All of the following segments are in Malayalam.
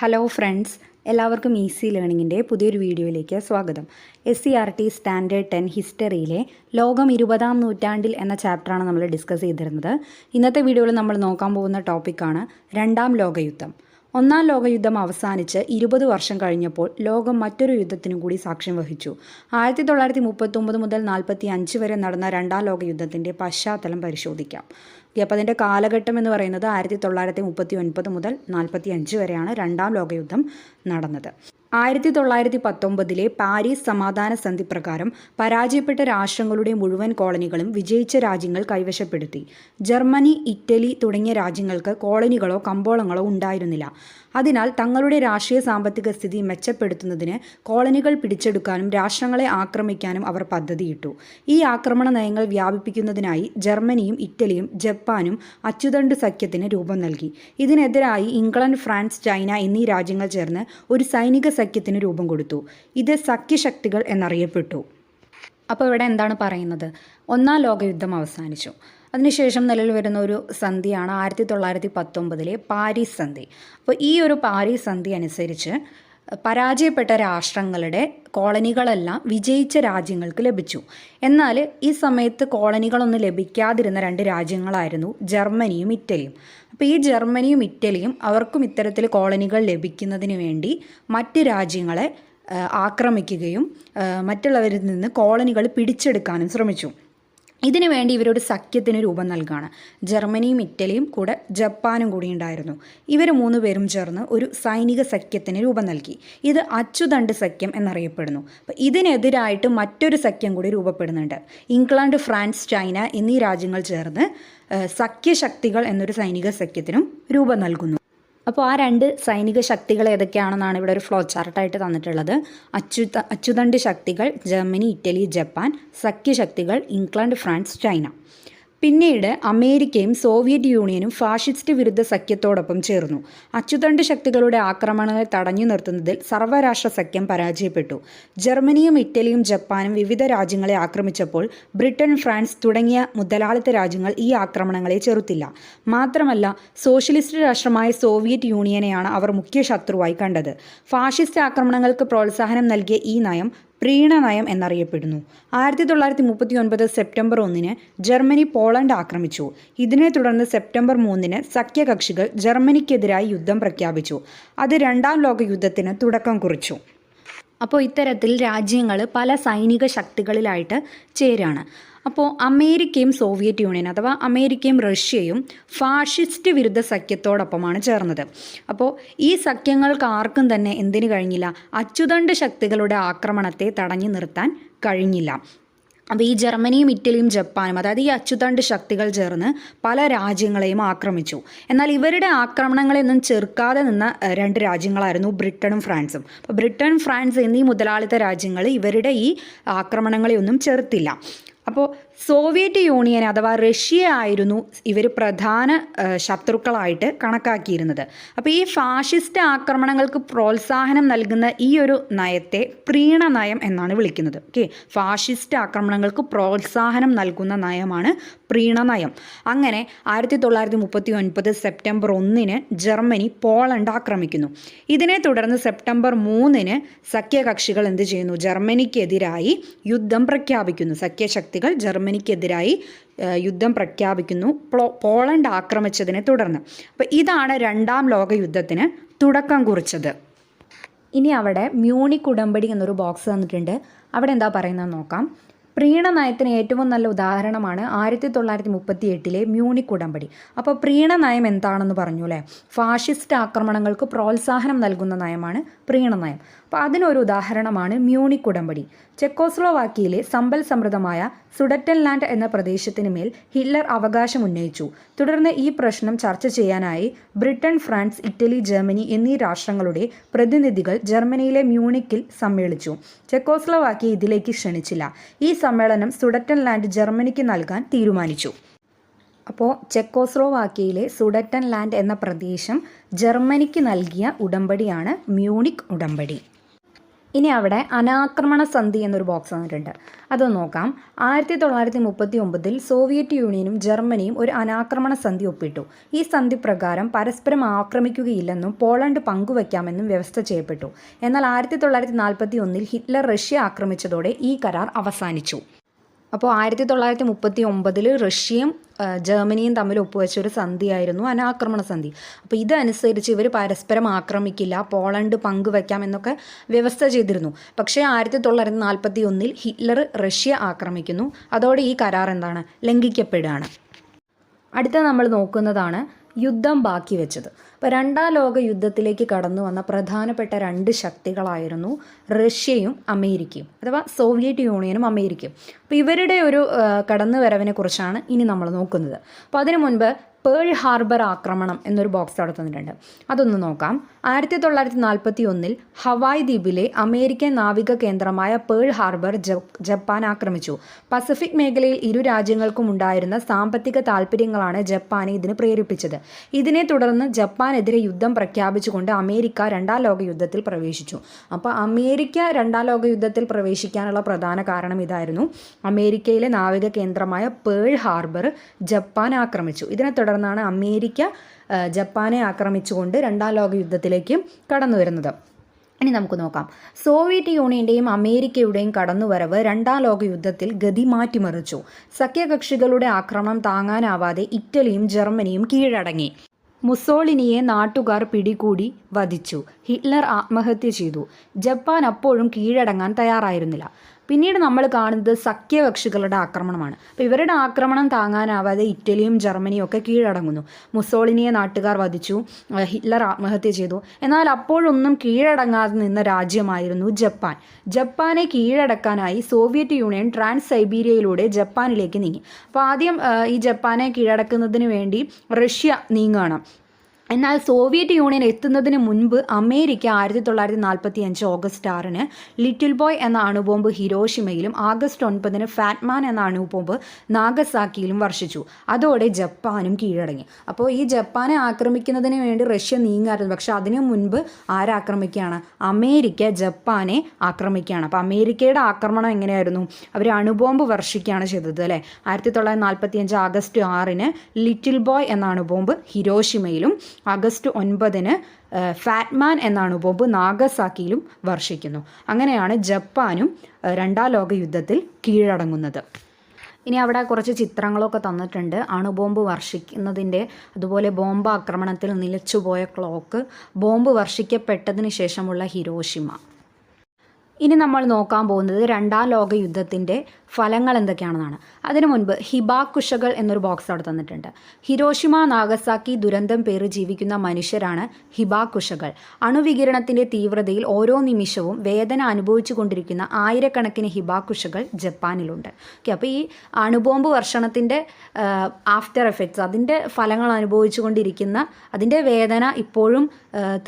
ഹലോ ഫ്രണ്ട്സ് എല്ലാവർക്കും ഈസി ലേണിങ്ങിന്റെ പുതിയൊരു വീഡിയോയിലേക്ക് സ്വാഗതം. S C R T standard ten ഹിസ്റ്ററിയിലെ ലോകം ഇരുപതാം നൂറ്റാണ്ടിൽ എന്ന ചാപ്റ്ററാണ് നമ്മൾ ഡിസ്കസ് ചെയ്തിരുന്നത്. ഇന്നത്തെ വീഡിയോയിൽ നമ്മൾ നോക്കാൻ പോകുന്ന ടോപ്പിക്കാണ് രണ്ടാം ലോകയുദ്ധം. ഒന്നാം ലോകയുദ്ധം അവസാനിച്ച് ഇരുപത് വർഷം കഴിഞ്ഞപ്പോൾ ലോകം മറ്റൊരു യുദ്ധത്തിനും കൂടി സാക്ഷ്യം വഹിച്ചു. ആയിരത്തി തൊള്ളായിരത്തി മുപ്പത്തൊമ്പത് മുതൽ നാൽപ്പത്തി അഞ്ച് വരെ നടന്ന രണ്ടാം ലോകയുദ്ധത്തിന്റെ പശ്ചാത്തലം പരിശോധിക്കാം. അപ്പോൾ അതിന്റെ കാലഘട്ടം എന്ന് പറയുന്നത് ആയിരത്തി തൊള്ളായിരത്തി മുപ്പത്തി ഒൻപത് മുതൽ നാൽപ്പത്തി അഞ്ച് വരെയാണ് രണ്ടാം ലോകയുദ്ധം നടന്നത്. ആയിരത്തി തൊള്ളായിരത്തി പത്തൊമ്പതിലെ പാരീസ് സമാധാന സന്ധി പ്രകാരം പരാജയപ്പെട്ട രാഷ്ട്രങ്ങളുടെ മുഴുവൻ കോളനികളും വിജയിച്ച രാജ്യങ്ങൾ കൈവശപ്പെടുത്തി. ജർമ്മനി ഇറ്റലി തുടങ്ങിയ രാജ്യങ്ങൾക്ക് കോളനികളോ കമ്പോളങ്ങളോ ഉണ്ടായിരുന്നില്ല. അതിനാൽ തങ്ങളുടെ രാഷ്ട്രീയ സാമ്പത്തിക സ്ഥിതി മെച്ചപ്പെടുത്തുന്നതിന് കോളനികൾ പിടിച്ചെടുക്കാനും രാഷ്ട്രങ്ങളെ ആക്രമിക്കാനും അവർ പദ്ധതിയിട്ടു. ഈ ആക്രമണ നയങ്ങൾ വ്യാപിപ്പിക്കുന്നതിനായി ജർമ്മനിയും ഇറ്റലിയും ജപ്പാനും അച്ചുതണ്ട് സഖ്യത്തിന് രൂപം നൽകി. ഇതിനെതിരായി ഇംഗ്ലണ്ട് ഫ്രാൻസ് ചൈന എന്നീ രാജ്യങ്ങൾ ചേർന്ന് ഒരു സൈനിക സഖ്യത്തിന് രൂപം കൊടുത്തു. ഇത് സഖ്യശക്തികൾ എന്നറിയപ്പെട്ടു. അപ്പോൾ ഇവിടെ എന്താണ് പറയുന്നത്? ഒന്നാം ലോകയുദ്ധം അവസാനിച്ചു. അതിനുശേഷം നിലവിൽ വരുന്ന ഒരു സന്ധിയാണ് ആയിരത്തി തൊള്ളായിരത്തി പത്തൊമ്പതിലെ പാരീസ് സന്ധി. അപ്പോൾ ഈ ഒരു പാരീസ് സന്ധി അനുസരിച്ച് പരാജയപ്പെട്ട രാഷ്ട്രങ്ങളുടെ കോളനികളെല്ലാം വിജയിച്ച രാജ്യങ്ങൾക്ക് ലഭിച്ചു. എന്നാൽ ഈ സമയത്ത് കോളനികളൊന്നും ലഭിക്കാതിരുന്ന രണ്ട് രാജ്യങ്ങളായിരുന്നു ജർമ്മനിയും ഇറ്റലിയും. അപ്പോൾ ഈ ജർമ്മനിയും ഇറ്റലിയും അവർക്കും ഇത്തരത്തിൽ കോളനികൾ ലഭിക്കുന്നതിന് വേണ്ടി മറ്റ് രാജ്യങ്ങളെ ആക്രമിക്കുകയും മറ്റുള്ളവരിൽ നിന്ന് കോളനികൾ പിടിച്ചെടുക്കാനും ശ്രമിച്ചു. ഇതിനു വേണ്ടി ഇവരൊരു സഖ്യത്തിന് രൂപം നൽകുകയാണ് ജർമ്മനിയും ഇറ്റലിയും കൂടെ ജപ്പാനും കൂടി ഉണ്ടായിരുന്നു. ഇവർ മൂന്ന് പേരും ചേർന്ന് ഒരു സൈനിക സഖ്യത്തിന് രൂപം നൽകി. ഇത് അച്ചുതണ്ട് സഖ്യം എന്നറിയപ്പെടുന്നു. അപ്പം ഇതിനെതിരായിട്ട് മറ്റൊരു സഖ്യം കൂടി രൂപപ്പെടുന്നുണ്ട്. ഇംഗ്ലണ്ട് ഫ്രാൻസ് ചൈന എന്നീ രാജ്യങ്ങൾ ചേർന്ന് സഖ്യശക്തികൾ എന്നൊരു സൈനിക സഖ്യത്തിനും രൂപം നൽകുന്നു. അപ്പോൾ ആ രണ്ട് സൈനിക ശക്തികൾ ഏതൊക്കെയാണെന്നാണ് ഇവിടെ ഒരു ഫ്ലോ ചാർട്ടായിട്ട് തന്നിട്ടുള്ളത്. അച്യുത അച്യുതണ്ട് ശക്തികൾ ജർമ്മനി ഇറ്റലി ജപ്പാൻ സഖ്യശക്തികൾ ഇംഗ്ലണ്ട് ഫ്രാൻസ് ചൈന. പിന്നീട് അമേരിക്കയും സോവിയറ്റ് യൂണിയനും ഫാഷിസ്റ്റ് വിരുദ്ധ സഖ്യത്തോടൊപ്പം ചേർന്നു. അച്ചുതണ്ട് ശക്തികളുടെ ആക്രമണങ്ങൾ തടഞ്ഞു നിർത്തുന്നതിൽ സർവരാഷ്ട്ര സഖ്യം പരാജയപ്പെട്ടു. ജർമ്മനിയും ഇറ്റലിയും ജപ്പാനും വിവിധ രാജ്യങ്ങളെ ആക്രമിച്ചപ്പോൾ ബ്രിട്ടൻ ഫ്രാൻസ് തുടങ്ങിയ മുതലാളിത്ത രാജ്യങ്ങൾ ഈ ആക്രമണങ്ങളെ ചെറുത്തില്ല. മാത്രമല്ല സോഷ്യലിസ്റ്റ് രാഷ്ട്രമായ സോവിയറ്റ് യൂണിയനെയാണ് അവർ മുഖ്യ ശത്രുവായി കണ്ടത്. ഫാഷിസ്റ്റ് ആക്രമണങ്ങൾക്ക് പ്രോത്സാഹനം നൽകിയ ഈ നയം പ്രീണനയം എന്നറിയപ്പെടുന്നു. ആയിരത്തി തൊള്ളായിരത്തി മുപ്പത്തി ഒൻപത് സെപ്റ്റംബർ ഒന്നിന് ജർമ്മനി പോളണ്ട് ആക്രമിച്ചു. ഇതിനെ തുടർന്ന് സെപ്റ്റംബർ മൂന്നിന് സഖ്യകക്ഷികൾ ജർമ്മനിക്കെതിരായി യുദ്ധം പ്രഖ്യാപിച്ചു. അത് രണ്ടാം ലോക യുദ്ധത്തിന് തുടക്കം കുറിച്ചു. അപ്പോൾ ഇത്തരത്തിൽ രാജ്യങ്ങൾ പല സൈനിക ശക്തികളിലായിട്ട് ചേരുകയാണ് അപ്പോൾ അമേരിക്കയും സോവിയറ്റ് യൂണിയൻ അഥവാ അമേരിക്കയും റഷ്യയും ഫാഷിസ്റ്റ് വിരുദ്ധ സഖ്യത്തോടൊപ്പമാണ് ചേർന്നത്. അപ്പോൾ ഈ സഖ്യങ്ങൾക്ക് ആർക്കും തന്നെ എന്തിനു കഴിഞ്ഞില്ല? അച്ചുതണ്ട് ശക്തികളുടെ ആക്രമണത്തെ തടഞ്ഞു നിർത്താൻ കഴിഞ്ഞില്ല. അപ്പോൾ ഈ ജർമ്മനിയും ഇറ്റലിയും ജപ്പാനും അതായത് ഈ അച്ചുതണ്ട് ശക്തികൾ ചേർന്ന് പല രാജ്യങ്ങളെയും ആക്രമിച്ചു. എന്നാൽ ഇവരുടെ ആക്രമണങ്ങളെയൊന്നും ചെറുക്കാതെ നിന്ന രണ്ട് രാജ്യങ്ങളായിരുന്നു ബ്രിട്ടനും ഫ്രാൻസും. അപ്പോൾ ബ്രിട്ടൻ ഫ്രാൻസ് എന്നീ മുതലാളിത്ത രാജ്യങ്ങൾ ഇവരുടെ ഈ ആക്രമണങ്ങളെയൊന്നും ചെറുത്തില്ല. അപ്പോൾ സോവിയറ്റ് യൂണിയൻ അഥവാ റഷ്യ ആയിരുന്നു ഇവർ പ്രധാന ശത്രുക്കളായിട്ട് കണക്കാക്കിയിരുന്നത്. അപ്പോൾ ഈ ഫാഷിസ്റ്റ് ആക്രമണങ്ങൾക്ക് പ്രോത്സാഹനം നൽകുന്ന ഈ ഒരു നയത്തെ പ്രീണ നയം എന്നാണ് വിളിക്കുന്നത്. ഓക്കെ? ഫാഷിസ്റ്റ് ആക്രമണങ്ങൾക്ക് പ്രോത്സാഹനം നൽകുന്ന നയമാണ് പ്രീണ നയം അങ്ങനെ ആയിരത്തി തൊള്ളായിരത്തി മുപ്പത്തി ഒൻപത് സെപ്റ്റംബർ ഒന്നിന് ജർമ്മനി പോളണ്ട് ആക്രമിക്കുന്നു. ഇതിനെ തുടർന്ന് സെപ്റ്റംബർ മൂന്നിന് സഖ്യകക്ഷികൾ എന്ത് ചെയ്യുന്നു? ജർമ്മനിക്കെതിരായി യുദ്ധം പ്രഖ്യാപിക്കുന്നു. സഖ്യശക്തികൾ ജർമ്മനിക്കെതിരായി യുദ്ധം പ്രഖ്യാപിക്കുന്നു. പോളണ്ട് ആക്രമിച്ചതിനെ തുടർന്ന്. അപ്പോൾ ഇതാണ് രണ്ടാം ലോക യുദ്ധത്തിന് തുടക്കം കുറിച്ചത്. ഇനി അവിടെ മ്യൂണിക് ഉടമ്പടി എന്നൊരു ബോക്സ് തന്നിട്ടുണ്ട് അവിടെ എന്താ പറയുന്നത് നോക്കാം. പ്രീണനയത്തിന് ഏറ്റവും നല്ല ഉദാഹരണമാണ് ആയിരത്തി തൊള്ളായിരത്തി മുപ്പത്തി എട്ടിലെ മ്യൂണിക് ഉടമ്പടി. അപ്പോൾ പ്രീണനയം എന്താണെന്ന് പറഞ്ഞു അല്ലേ? ഫാഷിസ്റ്റ് ആക്രമണങ്ങൾക്ക് പ്രോത്സാഹനം നൽകുന്ന നയമാണ് പ്രീണനയം അപ്പോൾ അതിനൊരു ഉദാഹരണമാണ് മ്യൂണിക് ഉടമ്പടി. ചെക്കോസ്ലോവാക്കിയയിലെ സമ്പൽ സമൃദ്ധമായ സുഡറ്റൻ ലാൻഡ് എന്ന പ്രദേശത്തിന് മേൽ ഹിറ്റ്ലർ അവകാശം ഉന്നയിച്ചു തുടർന്ന് ഈ പ്രശ്നം ചർച്ച ചെയ്യാനായി ബ്രിട്ടൻ ഫ്രാൻസ് ഇറ്റലി ജർമ്മനി എന്നീ രാഷ്ട്രങ്ങളുടെ പ്രതിനിധികൾ ജർമ്മനിയിലെ മ്യൂണിക്കിൽ സമ്മേളിച്ചു. ചെക്കോസ്ലോവാക്കിയ ഇതിലേക്ക് ക്ഷണിച്ചില്ല. ഈ സമ്മേളനം സുഡറ്റൻ ലാൻഡ് ജർമ്മനിക്ക് നൽകാൻ തീരുമാനിച്ചു. അപ്പോൾ ചെക്കോസ്ലോവാക്കിയയിലെ സുഡറ്റൻ ലാൻഡ് എന്ന പ്രദേശം ജർമ്മനിക്ക് നൽകിയ ഉടമ്പടിയാണ് മ്യൂണിക് ഉടമ്പടി. ഇനി അവിടെ അനാക്രമണ സന്ധി എന്നൊരു ബോക്സ് വന്നിട്ടുണ്ട്. അത് നോക്കാം. ആയിരത്തി തൊള്ളായിരത്തി മുപ്പത്തി ഒമ്പതിൽ സോവിയറ്റ് യൂണിയനും ജർമ്മനിയും ഒരു അനാക്രമണ സന്ധി ഒപ്പിട്ടു. ഈ സന്ധി പ്രകാരം പരസ്പരം ആക്രമിക്കുകയില്ലെന്നും പോളണ്ട് പങ്കുവയ്ക്കാമെന്നും വ്യവസ്ഥ ചെയ്യപ്പെട്ടു. എന്നാൽ ആയിരത്തി തൊള്ളായിരത്തി നാൽപ്പത്തി ഒന്നിൽ ഹിറ്റ്ലർ റഷ്യ ആക്രമിച്ചതോടെ ഈ കരാർ അവസാനിച്ചു. അപ്പോൾ ആയിരത്തി തൊള്ളായിരത്തി മുപ്പത്തി ഒമ്പതിൽ റഷ്യയും ജർമ്മനിയും തമ്മിൽ ഒപ്പുവെച്ച ഒരു സന്ധിയായിരുന്നു അനാക്രമണ സന്ധി. അപ്പോൾ ഇതനുസരിച്ച് ഇവർ പരസ്പരം ആക്രമിക്കില്ല പോളണ്ട് പങ്കുവയ്ക്കാം എന്നൊക്കെ വ്യവസ്ഥ ചെയ്തിരുന്നു. പക്ഷേ ആയിരത്തി തൊള്ളായിരത്തി നാൽപ്പത്തി ഒന്നിൽ ഹിറ്റ്ലർ റഷ്യ ആക്രമിക്കുന്നു. അതോടെ ഈ കരാർ എന്താണ്? ലംഘിക്കപ്പെടുകയാണ്. അടുത്ത നമ്മൾ നോക്കുന്നതാണ് യുദ്ധം ബാക്കി വെച്ചത്. അപ്പോൾ രണ്ടാം ലോക യുദ്ധത്തിലേക്ക് കടന്നു വന്ന പ്രധാനപ്പെട്ട രണ്ട് ശക്തികളായിരുന്നു റഷ്യയും അമേരിക്കയും അഥവാ സോവിയറ്റ് യൂണിയനും അമേരിക്കയും. അപ്പോൾ ഇവരുടെ ഒരു കടന്നുവരവിനെ കുറിച്ചാണ് ഇനി നമ്മൾ നോക്കുന്നത്. അപ്പോൾ അതിനു മുൻപ് പേൾ ഹാർബർ ആക്രമണം എന്നൊരു ബോക്സ് അവിടെ തന്നിട്ടുണ്ട്. അതൊന്ന് നോക്കാം. ആയിരത്തി തൊള്ളായിരത്തി നാൽപ്പത്തി ഒന്നിൽ ഹവായ് ദ്വീപിലെ അമേരിക്കൻ നാവിക കേന്ദ്രമായ പേൾ ഹാർബർ ജപ്പാൻ ആക്രമിച്ചു. പസഫിക് മേഖലയിൽ ഇരു രാജ്യങ്ങൾക്കും ഉണ്ടായിരുന്ന സാമ്പത്തിക താൽപ്പര്യങ്ങളാണ് ജപ്പാനെ ഇതിന് പ്രേരിപ്പിച്ചത്. ഇതിനെ തുടർന്ന് ജപ്പാനെതിരെ യുദ്ധം പ്രഖ്യാപിച്ചുകൊണ്ട് അമേരിക്ക രണ്ടാം ലോക യുദ്ധത്തിൽ പ്രവേശിച്ചു. അപ്പോൾ അമേരിക്ക രണ്ടാം ലോക യുദ്ധത്തിൽ പ്രവേശിക്കാനുള്ള പ്രധാന കാരണം ഇതായിരുന്നു. അമേരിക്കയിലെ നാവിക കേന്ദ്രമായ പേൾ ഹാർബർ ജപ്പാൻ ആക്രമിച്ചു. ഇതിനെ തുടർന്നാണ് അമേരിക്ക ജപ്പാനെ ആക്രമിച്ചുകൊണ്ട് രണ്ടാം ലോക യുദ്ധത്തിലേക്ക് കടന്നു വരുന്നത്. ഇനി നമുക്ക് നോക്കാം. സോവിയറ്റ് യൂണിയന്റെയും അമേരിക്കയുടെയും കടന്നുവരവ് രണ്ടാം ലോക യുദ്ധത്തിൽ ഗതി മാറ്റിമറിച്ചു. സഖ്യകക്ഷികളുടെ ആക്രമണം താങ്ങാനാവാതെ ഇറ്റലിയും ജർമ്മനിയും കീഴടങ്ങി. മുസോളിനിയെ നാട്ടുകാർ പിടികൂടി വധിച്ചു. ഹിറ്റ്ലർ ആത്മഹത്യ ചെയ്തു. ജപ്പാൻ അപ്പോഴും കീഴടങ്ങാൻ തയ്യാറായിരുന്നില്ല. പിന്നീട് നമ്മൾ കാണുന്നത് സഖ്യകക്ഷികളുടെ ആക്രമണമാണ്. അപ്പോൾ ഇവരുടെ ആക്രമണം താങ്ങാനാവാതെ ഇറ്റലിയും ജർമ്മനിയും ഒക്കെ കീഴടങ്ങുന്നു. മുസോളിനിയെ നാട്ടുകാർ വധിച്ചു ഹിറ്റ്ലർ ആത്മഹത്യ ചെയ്തു. എന്നാൽ അപ്പോഴൊന്നും കീഴടങ്ങാതെ നിന്ന രാജ്യമായിരുന്നു ജപ്പാൻ. ജപ്പാനെ കീഴടക്കാനായി സോവിയറ്റ് യൂണിയൻ ട്രാൻസ് സൈബീരിയയിലൂടെ ജപ്പാനിലേക്ക് നീങ്ങി. അപ്പോൾ ആദ്യം ഈ ജപ്പാനെ കീഴടക്കുന്നതിന് വേണ്ടി റഷ്യ നീങ്ങുകയാണ് എന്നാൽ സോവിയറ്റ് യൂണിയൻ എത്തുന്നതിന് മുൻപ് അമേരിക്ക ആയിരത്തി തൊള്ളായിരത്തി നാൽപ്പത്തി അഞ്ച് ഓഗസ്റ്റ് ആറിന് ലിറ്റിൽ ബോയ് എന്ന അണുബോംബ് ഹിരോഷിമയിലും ആഗസ്റ്റ് ഒൻപതിന് ഫാറ്റ്മാൻ എന്ന അണുബോംബ് നാഗസാക്കിയിലും വർഷിച്ചു. അതോടെ ജപ്പാനും കീഴടങ്ങി. അപ്പോൾ ഈ ജപ്പാനെ ആക്രമിക്കുന്നതിന് വേണ്ടി റഷ്യ നീങ്ങായിരുന്നു. പക്ഷെ അതിനു മുൻപ് ആരാക്രമിക്കുകയാണ്? അമേരിക്ക ജപ്പാനെ ആക്രമിക്കുകയാണ്. അപ്പോൾ അമേരിക്കയുടെ ആക്രമണം എങ്ങനെയായിരുന്നു? അവർ അണുബോംബ് വർഷിക്കുകയാണ് ചെയ്തത് അല്ലേ? ആയിരത്തി തൊള്ളായിരത്തി നാൽപ്പത്തി അഞ്ച് ആഗസ്റ്റ് ആറിന് ലിറ്റിൽ ബോയ് എന്ന അണുബോംബ് ഹിരോഷിമയിലും ആഗസ്റ്റ് ഒൻപതിന് ഫാറ്റ്മാൻ എന്നാണ് ബോംബ് നാഗസാക്കിയിലും വർഷിക്കുന്നു. അങ്ങനെയാണ് ജപ്പാനും രണ്ടാം ലോക യുദ്ധത്തിൽ കീഴടങ്ങുന്നത്. ഇനി അവിടെ കുറച്ച് ചിത്രങ്ങളൊക്കെ തന്നിട്ടുണ്ട്. അണുബോംബ് വർഷിക്കുന്നതിന്റെ അതുപോലെ ബോംബ് ആക്രമണത്തിൽ നിലച്ചുപോയ ക്ലോക്ക് ബോംബ് വർഷിക്കപ്പെട്ടതിന് ശേഷമുള്ള ഹിരോഷിമ. ഇനി നമ്മൾ നോക്കാൻ പോകുന്നത് രണ്ടാം ലോക യുദ്ധത്തിന്റെ ഫലങ്ങൾ എന്തൊക്കെയാണെന്നാണ്. അതിനു മുൻപ് ഹിബാക്കുഷകൾ എന്നൊരു ബോക്സ് അവിടെ തന്നിട്ടുണ്ട്. ഹിരോഷിമ നാഗസാക്കി ദുരന്തം പേര് ജീവിക്കുന്ന മനുഷ്യരാണ് ഹിബാക്കുഷകൾ അണുവികിരണത്തിന്റെ തീവ്രതയിൽ ഓരോ നിമിഷവും വേദന അനുഭവിച്ചു കൊണ്ടിരിക്കുന്ന ആയിരക്കണക്കിന് ഹിബാക്കുഷകൾ ജപ്പാനിലുണ്ട്. ഓക്കെ അപ്പോൾ ഈ അണുബോംബ് വർഷണത്തിന്റെ ആഫ്റ്റർ എഫക്ട്സ് അതിന്റെ ഫലങ്ങൾ അനുഭവിച്ചു കൊണ്ടിരിക്കുന്ന അതിന്റെ വേദന ഇപ്പോഴും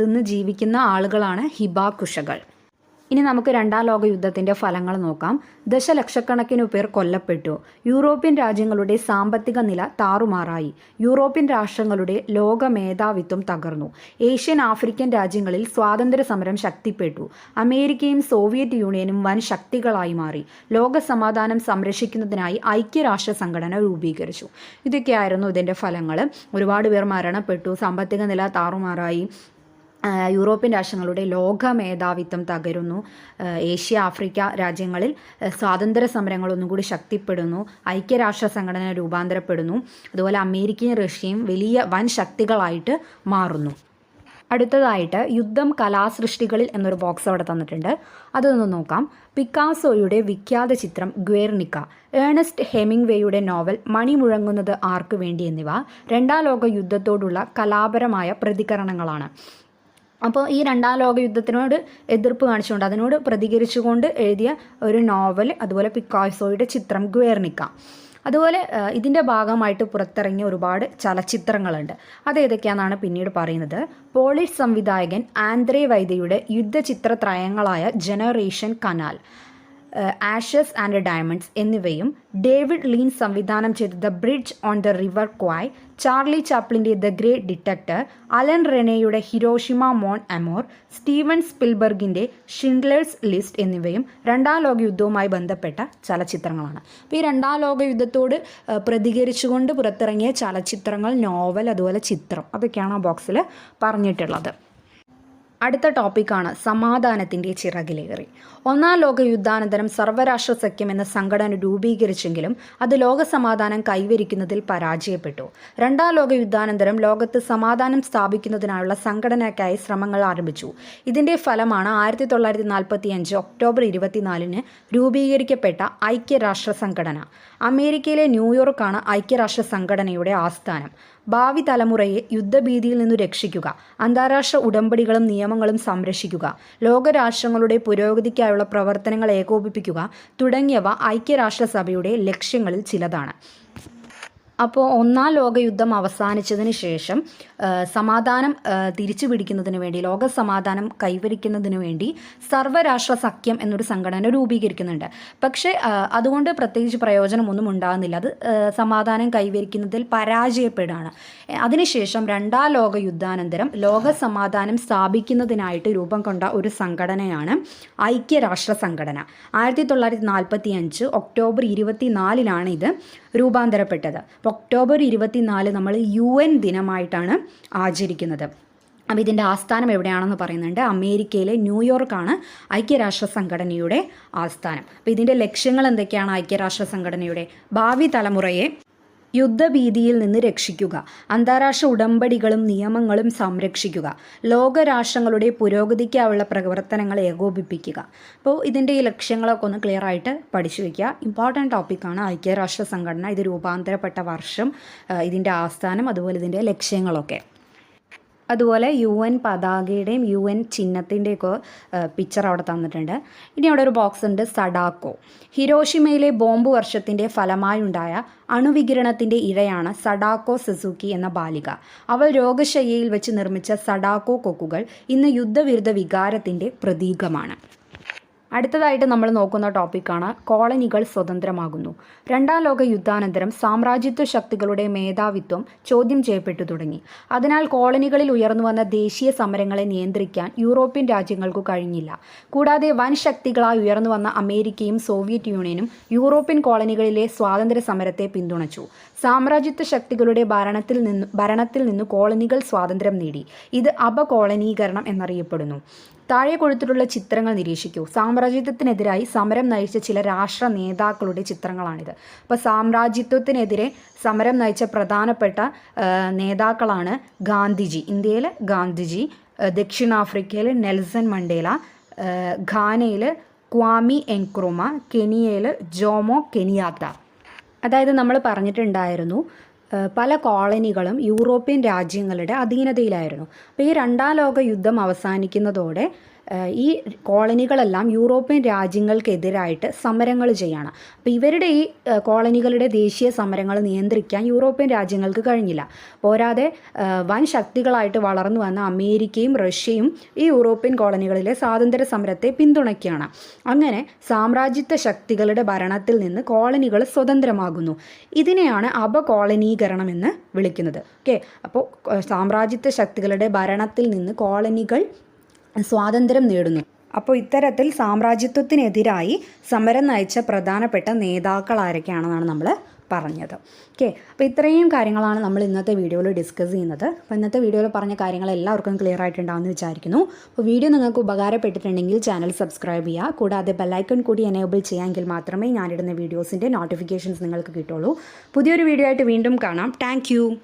തിന്ന് ജീവിക്കുന്ന ആളുകളാണ് ഹിബാക്കുഷകൾ ഇനി നമുക്ക് രണ്ടാം ലോക യുദ്ധത്തിന്റെ ഫലങ്ങൾ നോക്കാം. ദശലക്ഷക്കണക്കിനു പേർ കൊല്ലപ്പെട്ടു. യൂറോപ്യൻ രാജ്യങ്ങളുടെ സാമ്പത്തിക നില താറുമാറായി. യൂറോപ്യൻ രാഷ്ട്രങ്ങളുടെ ലോക മേധാവിത്വം തകർന്നു. ഏഷ്യൻ ആഫ്രിക്കൻ രാജ്യങ്ങളിൽ സ്വാതന്ത്ര്യ സമരം ശക്തിപ്പെട്ടു. അമേരിക്കയും സോവിയറ്റ് യൂണിയനും വൻ ശക്തികളായി മാറി. ലോക സമാധാനം സംരക്ഷിക്കുന്നതിനായി ഐക്യരാഷ്ട്ര സംഘടന രൂപീകരിച്ചു. ഇതൊക്കെയായിരുന്നു ഇതിന്റെ ഫലങ്ങൾ ഒരുപാട് പേർ മരണപ്പെട്ടു. സാമ്പത്തിക നില താറുമാറായി. യൂറോപ്യൻ രാഷ്ട്രങ്ങളുടെ ലോക മേധാവിത്വം തകരുന്നു. ഏഷ്യ ആഫ്രിക്ക രാജ്യങ്ങളിൽ സ്വാതന്ത്ര്യ സമരങ്ങൾ ഒന്നും കൂടി ശക്തിപ്പെടുന്നു. ഐക്യരാഷ്ട്ര സംഘടന രൂപാന്തരപ്പെടുന്നു. അതുപോലെ അമേരിക്കയും റഷ്യയും വലിയ വൻ ശക്തികളായിട്ട് മാറുന്നു. അടുത്തതായിട്ട് യുദ്ധം കലാസൃഷ്ടികളിൽ എന്നൊരു ബോക്സ് അവിടെ തന്നിട്ടുണ്ട്. അതൊന്ന് നോക്കാം. പിക്കാസോയുടെ വിഖ്യാത ചിത്രം ഗ്വേർണിക്ക ഏണസ്റ്റ് ഹെമിംഗ്വേയുടെ നോവൽ മണി മുഴങ്ങുന്നത് ആർക്കു വേണ്ടി എന്നിവ രണ്ടാം ലോക യുദ്ധത്തോടുള്ള കലാപരമായ പ്രതികരണങ്ങളാണ്. അപ്പോൾ ഈ രണ്ടാം ലോക യുദ്ധത്തിനോട് എതിർപ്പ് കാണിച്ചുകൊണ്ട് അതിനോട് പ്രതികരിച്ചുകൊണ്ട് എഴുതിയ ഒരു നോവൽ അതുപോലെ പിക്കാസോയുടെ ചിത്രം ഗ്വേർണിക്ക. അതുപോലെ ഇതിന്റെ ഭാഗമായിട്ട് പുറത്തിറങ്ങിയ ഒരുപാട് ചലച്ചിത്രങ്ങളുണ്ട്. അതേതൊക്കെയാണെന്നാണ് പിന്നീട് പറയുന്നത്. പോളിഷ് സംവിധായകൻ ആന്ദ്രേ വൈദ്യയുടെ യുദ്ധചിത്ര ത്രയങ്ങളായ generation canal. Ashes and diamonds എന്നിവയും ഡേവിഡ് ലീൻ സംവിധാനം ചെയ്ത the bridge on the river Kwai Charlie ചാപ്ലിന്റെ the great detector Alain റെനയുടെ ഹിരോഷിമ മോൺ അമോർ സ്റ്റീവൻ സ്പിൽബർഗിന്റെ ഷിൻഡ്ലേഴ്സ് ലിസ്റ്റ് എന്നിവയും രണ്ടാം ലോക യുദ്ധവുമായി ബന്ധപ്പെട്ട ചലച്ചിത്രങ്ങളാണ്. അപ്പോൾ ഈ രണ്ടാം ലോക യുദ്ധത്തോട് പ്രതികരിച്ചുകൊണ്ട് പുറത്തിറങ്ങിയ ചലച്ചിത്രങ്ങൾ നോവൽ അതുപോലെ ചിത്രം അതൊക്കെയാണ് ആ ബോക്സിൽ പറഞ്ഞിട്ടുള്ളത്. അടുത്ത ടോപ്പിക്കാണ് സമാധാനത്തിന്റെ ചിറകിലേറി. ഒന്നാം ലോക യുദ്ധാനന്തരം സർവരാഷ്ട്ര സഖ്യം എന്ന സംഘടന രൂപീകരിച്ചെങ്കിലും അത് ലോക സമാധാനം കൈവരിക്കുന്നതിൽ പരാജയപ്പെട്ടു. രണ്ടാം ലോക യുദ്ധാനന്തരം ലോകത്ത് സമാധാനം സ്ഥാപിക്കുന്നതിനായുള്ള സംഘടനയ്ക്കായി ശ്രമങ്ങൾ ആരംഭിച്ചു. ഇതിന്റെ ഫലമാണ് ആയിരത്തി തൊള്ളായിരത്തി നാൽപ്പത്തി അഞ്ച് ഒക്ടോബർ ഇരുപത്തിനാലിന് രൂപീകരിക്കപ്പെട്ട ഐക്യരാഷ്ട്ര സംഘടന അമേരിക്കയിലെ ന്യൂയോർക്കാണ് ഐക്യരാഷ്ട്ര സംഘടനയുടെ ആസ്ഥാനം. ഭാവി തലമുറയെ യുദ്ധഭീതിയിൽ നിന്നു രക്ഷിക്കുക അന്താരാഷ്ട്ര ഉടമ്പടികളും നിയമങ്ങളും സംരക്ഷിക്കുക ലോകരാഷ്ട്രങ്ങളുടെ പുരോഗതിക്കായുള്ള പ്രവർത്തനങ്ങൾ ഏകോപിപ്പിക്കുക തുടങ്ങിയവ ഐക്യരാഷ്ട്രസഭയുടെ ലക്ഷ്യങ്ങളിൽ ചിലതാണ്. അപ്പോൾ ഒന്നാം ലോകയുദ്ധം അവസാനിച്ചതിന് ശേഷം സമാധാനം തിരിച്ചു പിടിക്കുന്നതിന് വേണ്ടി ലോക സമാധാനം കൈവരിക്കുന്നതിന് വേണ്ടി സർവരാഷ്ട്ര സഖ്യം എന്നൊരു സംഘടന രൂപീകരിക്കുന്നുണ്ട്. പക്ഷേ അതുകൊണ്ട് പ്രത്യേകിച്ച് പ്രയോജനമൊന്നും ഉണ്ടാകുന്നില്ല. അത് സമാധാനം കൈവരിക്കുന്നതിൽ പരാജയപ്പെടുകയാണ്. അതിനുശേഷം രണ്ടാം ലോക യുദ്ധാനന്തരം ലോക സമാധാനം സ്ഥാപിക്കുന്നതിനായിട്ട് രൂപം കൊണ്ട ഒരു സംഘടനയാണ് ഐക്യരാഷ്ട്ര സംഘടന. ആയിരത്തി തൊള്ളായിരത്തി നാൽപ്പത്തി അഞ്ച് ഒക്ടോബർ ഇരുപത്തിനാലിനാണ് ഇത് രൂപാന്തരപ്പെട്ടത്. അപ്പോൾ ഒക്ടോബർ ഇരുപത്തിനാല് നമ്മൾ യു എൻ ദിനമായിട്ടാണ് ആചരിക്കുന്നത്. അപ്പോൾ ഇതിന്റെ ആസ്ഥാനം എവിടെയാണെന്ന് പറയുന്നുണ്ട്. അമേരിക്കയിലെ ന്യൂയോർക്കാണ് ഐക്യരാഷ്ട്ര സംഘടനയുടെ ആസ്ഥാനം. അപ്പോൾ ഇതിന്റെ ലക്ഷ്യങ്ങൾ എന്തൊക്കെയാണ് ഐക്യരാഷ്ട്ര സംഘടനയുടെ ഭാവി തലമുറയെ യുദ്ധഭീതിയിൽ നിന്ന് രക്ഷിക്കുക. അന്താരാഷ്ട്ര ഉടമ്പടികളും നിയമങ്ങളും സംരക്ഷിക്കുക. ലോകരാഷ്ട്രങ്ങളുടെ പുരോഗതിക്കായുള്ള പ്രവർത്തനങ്ങൾ ഏകോപിപ്പിക്കുക. അപ്പോൾ ഇതിന്റെ ഈ ലക്ഷ്യങ്ങളൊക്കെ ഒന്ന് ക്ലിയർ ആയിട്ട് പഠിച്ചു വയ്ക്കുക ഇമ്പോർട്ടന്റ് ടോപ്പിക്കാണ് ഐക്യരാഷ്ട്ര സംഘടന. ഇത് രൂപാന്തരപ്പെട്ട വർഷം ഇതിന്റെ ആസ്ഥാനം അതുപോലെ ഇതിന്റെ ലക്ഷ്യങ്ങളൊക്കെ. അതുപോലെ യു എൻ പതാകയുടെയും യു എൻ ചിഹ്നത്തിന്റെയൊക്കെ പിക്ചർ അവിടെ തന്നിട്ടുണ്ട്. ഇനി അവിടെ ഒരു ബോക്സ് ഉണ്ട് സഡാക്കോ. ഹിരോഷിമയിലെ ബോംബ് വർഷത്തിന്റെ ഫലമായുണ്ടായ അണുവികിരണത്തിന്റെ ഇഴയാണ് സഡാക്കോ സുസുക്കി എന്ന ബാലിക. അവൾ രോഗശയ്യയിൽ വെച്ച് നിർമ്മിച്ച സഡാക്കോ കൊക്കുകൾ ഇന്ന് യുദ്ധവിരുദ്ധ വികാരത്തിന്റെ പ്രതീകമാണ്. അടുത്തതായിട്ട് നമ്മൾ നോക്കുന്ന ടോപ്പിക്കാണ് കോളനികൾ സ്വതന്ത്രമാകുന്നു. രണ്ടാം ലോക യുദ്ധാനന്തരം സാമ്രാജ്യത്വ ശക്തികളുടെ മേധാവിത്വം ചോദ്യം ചെയ്യപ്പെട്ടു തുടങ്ങി. അതിനാൽ കോളനികളിൽ ഉയർന്നു വന്ന ദേശീയ സമരങ്ങളെ നിയന്ത്രിക്കാൻ യൂറോപ്യൻ രാജ്യങ്ങൾക്കു കഴിഞ്ഞില്ല. കൂടാതെ വൻ ശക്തികളായി ഉയർന്നു വന്ന അമേരിക്കയും സോവിയറ്റ് യൂണിയനും യൂറോപ്യൻ കോളനികളിലെ സ്വാതന്ത്ര്യ സമരത്തെ പിന്തുണച്ചു. സാമ്രാജ്യത്വ ശക്തികളുടെ ഭരണത്തിൽ നിന്ന് ഭരണത്തിൽ നിന്ന് കോളനികൾ സ്വാതന്ത്ര്യം നേടി. ഇത് അപകോളനീകരണം എന്നറിയപ്പെടുന്നു. താഴെ കൊടുത്തിട്ടുള്ള ചിത്രങ്ങൾ നിരീക്ഷിക്കൂ. സാമ്രാജ്യത്വത്തിനെതിരായി സമരം നയിച്ച ചില രാഷ്ട്ര നേതാക്കളുടെ ചിത്രങ്ങളാണിത്. അപ്പോൾ സാമ്രാജ്യത്വത്തിനെതിരെ സമരം നയിച്ച പ്രധാനപ്പെട്ട നേതാക്കളാണ് ഗാന്ധിജി. ഇന്ത്യയിൽ ഗാന്ധിജി ദക്ഷിണാഫ്രിക്കയിൽ നെൽസൺ മണ്ടേല ഖാനയിൽ ക്വാമി എൻക്രോമ കെനിയയിൽ ജോമോ കെനിയാത്ത. അതായത് നമ്മൾ പറഞ്ഞിട്ടുണ്ടായിരുന്നു പല കോളനികളും യൂറോപ്യൻ രാജ്യങ്ങളുടെ അധീനതയിലായിരുന്നു. അപ്പോൾ ഈ രണ്ടാം ലോക യുദ്ധം അവസാനിക്കുന്നതോടെ ഈ കോളനികളെല്ലാം യൂറോപ്യൻ രാജ്യങ്ങൾക്കെതിരായിട്ട് സമരങ്ങൾ ചെയ്യാണ്. അപ്പോൾ ഇവരുടെ ഈ കോളനികളുടെ ദേശീയ സമരങ്ങൾ നിയന്ത്രിക്കാൻ യൂറോപ്യൻ രാജ്യങ്ങൾക്ക് കഴിഞ്ഞില്ല. പോരാതെ വൻ ശക്തികളായിട്ട് വളർന്നു വന്ന അമേരിക്കയും റഷ്യയും ഈ യൂറോപ്യൻ കോളനികളിലെ സ്വാതന്ത്ര്യ സമരത്തെ പിന്തുണയ്ക്കുകയാണ്. അങ്ങനെ സാമ്രാജ്യത്വ ശക്തികളുടെ ഭരണത്തിൽ നിന്ന് കോളനികൾ സ്വതന്ത്രമാകുന്നു. ഇതിനെയാണ് അപകോളനീകരണം എന്ന് വിളിക്കുന്നത്. ഓക്കെ? അപ്പോൾ സാമ്രാജ്യത്വ ശക്തികളുടെ ഭരണത്തിൽ നിന്ന് കോളനികൾ സ്വാതന്ത്ര്യം നേടുന്നു. അപ്പോൾ ഇത്തരത്തിൽ സാമ്രാജ്യത്വത്തിനെതിരായി സമരം നയിച്ച പ്രധാനപ്പെട്ട നേതാക്കൾ ആരൊക്കെയാണെന്നാണ് നമ്മൾ പറഞ്ഞത്. ഓക്കെ അപ്പോൾ ഇത്രയും കാര്യങ്ങളാണ് നമ്മൾ ഇന്നത്തെ വീഡിയോയിൽ ഡിസ്കസ് ചെയ്യുന്നത്. അപ്പോൾ ഇന്നത്തെ വീഡിയോയിൽ പറഞ്ഞ കാര്യങ്ങൾ എല്ലാവർക്കും ക്ലിയർ ആയിട്ടുണ്ടാവുമെന്ന് വിചാരിക്കുന്നു. അപ്പോൾ വീഡിയോ നിങ്ങൾക്ക് ഉപകാരപ്പെട്ടിട്ടുണ്ടെങ്കിൽ ചാനൽ സബ്സ്ക്രൈബ് ചെയ്യുക. കൂടാതെ ബെല്ലൈക്കൺ കൂടി എനേബിൾ ചെയ്യാമെങ്കിൽ മാത്രമേ ഞാനിടുന്ന വീഡിയോസിന്റെ നോട്ടിഫിക്കേഷൻസ് നിങ്ങൾക്ക് കിട്ടുള്ളൂ പുതിയൊരു വീഡിയോ ആയിട്ട് വീണ്ടും കാണാം. താങ്ക്